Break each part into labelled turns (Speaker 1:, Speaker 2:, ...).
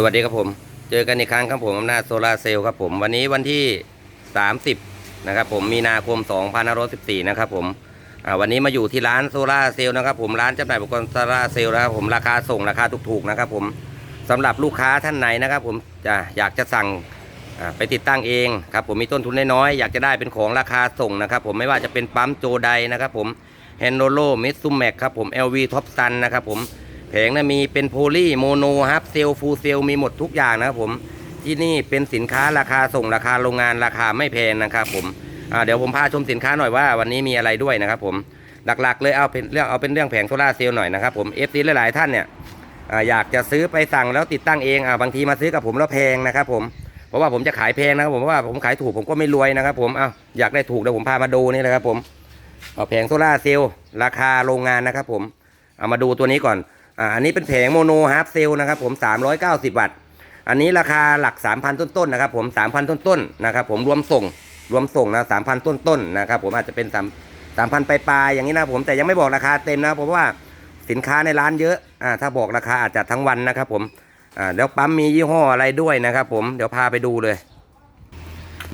Speaker 1: สวัสดีครับผม เจอกันอีกครั้งครับผมอำนาจโซลาร์เซลล์ครับผม วันนี้วันที่ 30 นะครับผมมีนาคม2514 นะครับผมวันนี้มาอยู่ที่ร้านโซลาร์เซลล์นะครับผมร้านจำหน่ายอุปกรณ์โซลาร์เซลล์นะครับผมราคาส่งราคาถูกๆนะครับผมสำหรับลูกค้าท่านไหนนะครับผมจะอยากจะสั่งไปติดตั้งเองครับผมมีต้นทุนน้อยๆอยากจะได้เป็นของราคาส่งนะครับผมไม่ว่าจะเป็นปั๊มโจไดนะครับผมแฮนโนโลมิซูแมกครับผม LV ท็อปซันนะครับผม แผงนะมีเป็นโพลีโมโนฮับเซลฟูเซลมีหมดทุกอย่างนะครับผมที่นี่เป็นสินค้าราคาส่งราคาโรงงานราคาไม่แพงนะครับผมเดี๋ยวผมพาชมสินค้าหน่อยว่าวันนี้มีอะไรด้วยนะครับผมหลักๆ เลยเอาเป็นเรื่องเอาเป็นเรื่องแผงโซลาเซลล์หน่อยนะครับผมเอฟซีหลายๆท่านเนี่ยออยากจะซื้อไปสั่งแล้วติดตั้งเองอบางทีมาซื้อกับผมแล้วแพงนะครับผมเพราะว่าผมจะขายแพงนะครับผมเพราะว่าผมขายถูกผมก็ไม่รวยนะครับผมเอาอยากได้ถูกเดี๋ยวผมพามาดูนี่เลยครับผมเอาแผงโซลาเซลล์ราคาโรงงานนะครับผมเอามาดูตัวนี้ก่อน อ่าอันนี้เป็นแผงโมโนฮาร์ฟเซลนะครับผม390วัตต์อันนี้ราคาหลัก 3,000 ต้นๆนะครับผม3,000 ต้นๆนะครับผมรวมส่งรวมส่งนะ3,000 ต้นๆนะครับผมอาจจะเป็น3 3,000ปลายๆอย่างนี้นะผมแต่ยังไม่บอกราคาเต็มนะเพราะว่าสินค้าในร้านเยอะอ่าถ้าบอกราคาอาจจะทั้งวันนะครับผมอ่าแล้วปั๊มมียี่ห้ออะไรด้วยนะครับผมเดี๋ยวพาไปดูเลย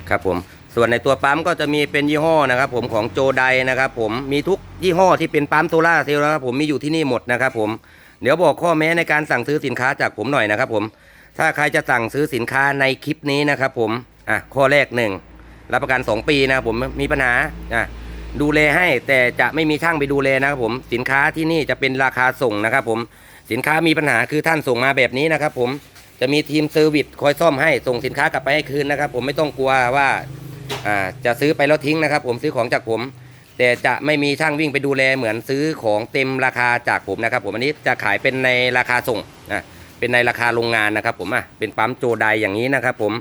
Speaker 1: ครับผมส่วนในตัวปั๊มก็จะมีเป็นยี่ห้อนะครับผมของโจไดนะครับผมมีทุกยี่ห้อที่เป็นปั๊มโซล่าเซลล์นะครับผมมีอยู่ที่นี่หมดนะครับผม เดี๋ยวบอกข้อแม้ในการสั่งซื้อสินค้าจากผมหน่อยนะครับผม ถ้าใครจะสั่งซื้อสินค้าในคลิปนี้นะครับผม อะ ข้อแรกหนึ่งรับประกัน 2 ปีนะผมมีปัญหา อะ ดูแลให้แต่จะไม่มีช่างไปดูแลนะครับผม สินค้าที่นี่จะเป็นราคาส่งนะครับผม สินค้ามีปัญหาคือท่านส่งมาแบบนี้นะครับผม จะมีทีมเซอร์วิสคอยซ่อมให้ ส่งสินค้ากลับไปให้คืนนะครับผมไม่ต้องกลัวว่า อ่า จะซื้อไปแล้วทิ้งนะครับผม ซื้อของจากผม แต่จะไม่มีช่างวิ่งไปดูแลเหมือนซื้อของเต็มราคาจากผมนะครับ ผมอันนี้จะขายเป็นในราคาส่งนะเป็นในราคาโรงงานนะครับผมอะเป็นปั๊มโจไดอย่างนี้นะครับผม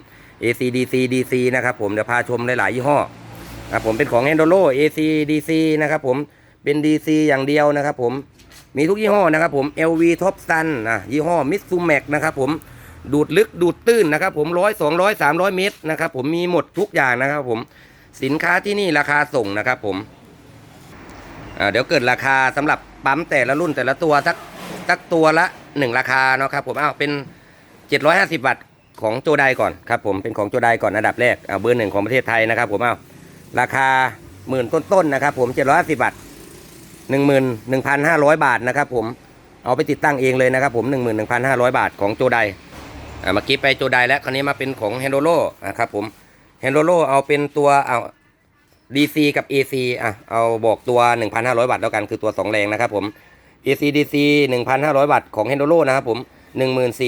Speaker 1: ACDC DC นะครับผมเดี๋ยวพาชมหลาย ๆ ยี่ห้ออะผมเป็นของ e n d o r o ACDC นะครับผมเป็น DC อย่างเดียวนะครับผมมีทุกยี่ห้อนะครับผม LV Top Sun อะยี่ห้อ Mitsumax นะครับผมดูดลึกดูดตื้นนะครับผมร้อยสองร้อยสามร้อยเมตรนะครับผมมีหมดทุกอย่างนะครับผมสินค้าที่นี่ราคาส่งนะครับผม เดี๋ยวเกิดราคาสำหรับปั๊มแต่ละรุ่นแต่ละตัวสักสักตัวละหนึ่งราคาเนาะครับผมเอาเป็น 750วัตต์ของโจไดก่อนครับผมเป็นของโจไดก่อนอันดับแรกเอาเบอร์หนึ่งของประเทศไทยนะครับผมเอาราคาหมื่นต้นๆนะครับผม750วัตต์11,500 บาทนะครับผมเอาไปติดตั้งเองเลยนะครับผม 11,500 บาทของโจไดเมื่อกี้ไปโจไดแล้วคราวนี้มาเป็นของเฮนโดโลนะครับผมเฮนโดโลเอาเป็นตัวเอา DC กับ AC อะ เอาบอกตัว 1,500 วัตต์แล้วกัน คือตัว 2 แรงนะครับผม AC DC 1,500 วัตต์ของ h e n d o l o นะครับผม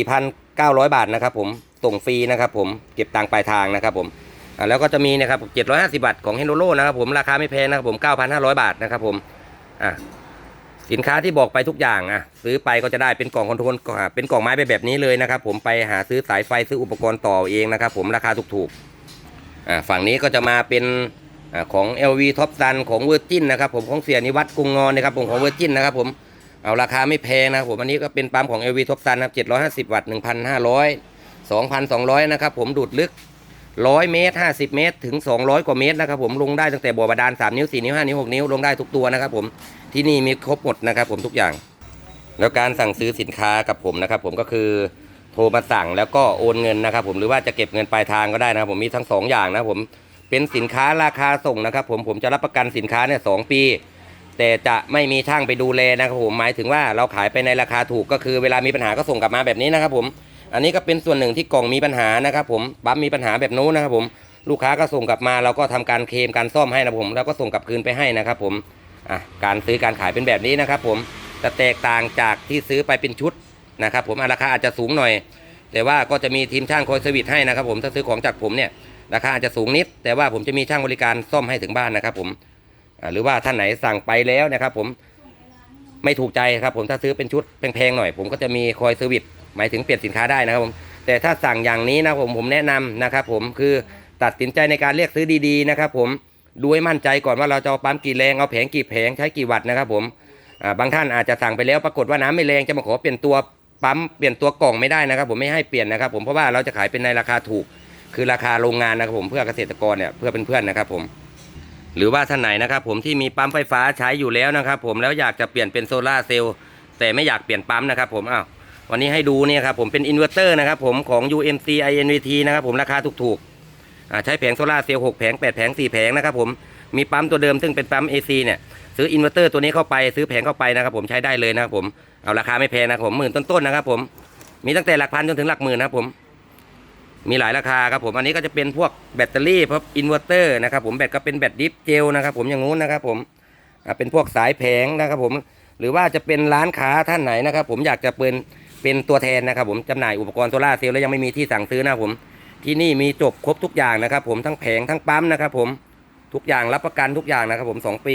Speaker 1: 14,900 บาทนะครับผม ส่งฟรีนะครับผม เก็บตังค์ปลายทางนะครับผมอะแล้วก็จะมีนะครับ750วัตต์ของ h e n d o l o นะครับผม ราคาไม่แพงนะครับผม 9,500 บาทนะครับผม อะ สินค้าที่บอกไปทุกอย่างอะ ซื้อไปก็จะได้เป็นกล่องคอนโทรลเป็นกล่องไม้ไปแบบนี้เลยนะครับผม ไปหาซื้อสายไฟซื้ออุปกรณ์ต่อเองนะครับผม ราคาถูกๆ อ่าฝั่งนี้ก็จะมาเป็น ของ LV Top Sun ของ Virgin นนะครับผมของเสียนิวัฒน์กรุงงอนนะครับผมของ Virgin นนะครับผมเอาราคาไม่แพงนะครับผมอันนี้ก็เป็นปั๊มของ LV Top Sun ครับ750 วัตต์ 1,500 2,200 นะครับผมดูดลึก 100 เมตร 50 เมตร ถึง 200 กว่าเมตรนะครับผมลงได้ตั้งแต่บ่อบาดาล 3 นิ้ว 4 นิ้ว 5 นิ้ว 6 นิ้วลงได้ทุกตัวนะครับผมที่นี่มีครบหมดนะครับผมทุกอย่าง แล้วการสั่งซื้อสินค้ากับผมนะครับผมก็คือโทรมาสั่งแล้วก็โอนเงินนะครับผมหรือว่าจะเก็บเงินปลายทางก็ได้นะครับผมมีทั้งสองอย่างนะผม เป็นสินค้าราคาส่งนะครับ ผมผมจะรับประกันสินค้าเนี่ยสองปี แต่จะไม่มีช่างไปดูแลนะครับผมหมายถึงว่าเราขายไปในราคาถูกก็คือเวลามีปัญหาก็ส่งกลับมาแบบนี้นะครับ ผม อันนี้ก็เป็นส่วนหนึ่งที่กล่องมีปัญหานะครับ ผมปั๊มมีปัญหาแบบนู้นนะครับ ผมลูกค้าก็ส่งกลับมาเราก็ทำการเคลมการซ่อมให้นะครับผม แล้วก็ส่งกลับคืนไปให้นะครับผมอะการซื้อการขายเป็นแบบนี้นะครับ ผมจะแตกต่างจากที่ซื้อไปเป็นชุดนะครับ ผมราคาอาจจะสูงหน่อย แต่ว่าก็จะมีทีมช่างคอยเซอร์วิสให้นะครับ ผมถ้าซื้อของจากผมเนี่ย ราคาอาจจะสูงนิด แต่ว่าผมจะมีช่างบริการซ่อมให้ถึงบ้านนะครับ ผมหรือว่าท่านไหนสั่งไปแล้วนะครับ ผมไม่ถูกใจครับ ผมถ้าซื้อเป็นชุดแพงๆหน่อย ผมก็จะมีคอยเซอร์วิสหมายถึงเปลี่ยนสินค้าได้นะครับผมแต่ถ้าสั่งอย่างนี้นะผมผมแนะนำนะครับ ผมคือตัดสินใจในการเรียกซื้อดี ๆ นะครับ ผมดูให้มั่นใจก่อนว่าเราจะเอาปั๊มกี่แรงเอาแผงกี่แผงใช้กี่วัตต์นะครับ ผมบางท่านอาจจะสั่งไปแล้วปรากฏว่าน้ำไม่แรงจะมาขอเปลี่ยนตัวปั๊มเปลี่ยนตัวกล่องไม่ได้นะครับ ผมไม่ให้เปลี่ยนนะครับ ผมเพราะว่าเราจะขายเป็นในราคาถูก คือราคาโรงงานนะครับผมเพื่อเกษตรกรเนี่ยเพื่อเป็นเพื่อนนะครับผมหรือว่าท่านไหนนะครับผมที่มีปั๊มไฟฟ้าใช้อยู่แล้วนะครับผมแล้วอยากจะเปลี่ยนเป็นโซลาร์เซลล์แต่ไม่อยากเปลี่ยนปั๊มนะครับผมอ้าววันนี้ให้ดูเนี่ยครับผมเป็นอินเวอร์เตอร์นะครับผมของ UMC INVT นะครับผมราคาถูกๆใช้แผงโซลาร์เซลล์6แผง8แผง4แผงนะครับผมมีปั๊มตัวเดิมซึ่งเป็นปั๊ม AC เนี่ยซื้ออินเวอร์เตอร์ตัวนี้เข้าไปซื้อแผงเข้าไปนะครับผมใช้ได้เลยนะครับผมเอาราคาไม่แพงนะครับผมหมื่นต้นๆนะครับผมมีตั้งแต่หลักพันจนถึงหลักหมื่นนะครับผม มีหลายราคาครับผมอันนี้ก็จะเป็นพวกแบตเตอรี่พวกอินเวอร์เตอร์นะครับผมแบตก็เป็นแบตดิฟเจลนะครับผมอย่างงู้นนะครับผมเป็นพวกสายแผงนะครับผมหรือว่าจะเป็นร้านค้าท่านไหนนะครับผมอยากจะเป็นเป็นตัวแทนนะครับผมจำหน่ายอุปกรณ์โซล่าเซลล์แล้วยังไม่มีที่สั่งซื้อนะผมที่นี่มีจบครบทุกอย่างนะครับผมทั้งแผงทั้งปั๊มนะครับผมทุกอย่างรับประกันทุกอย่างนะครับผมสองปี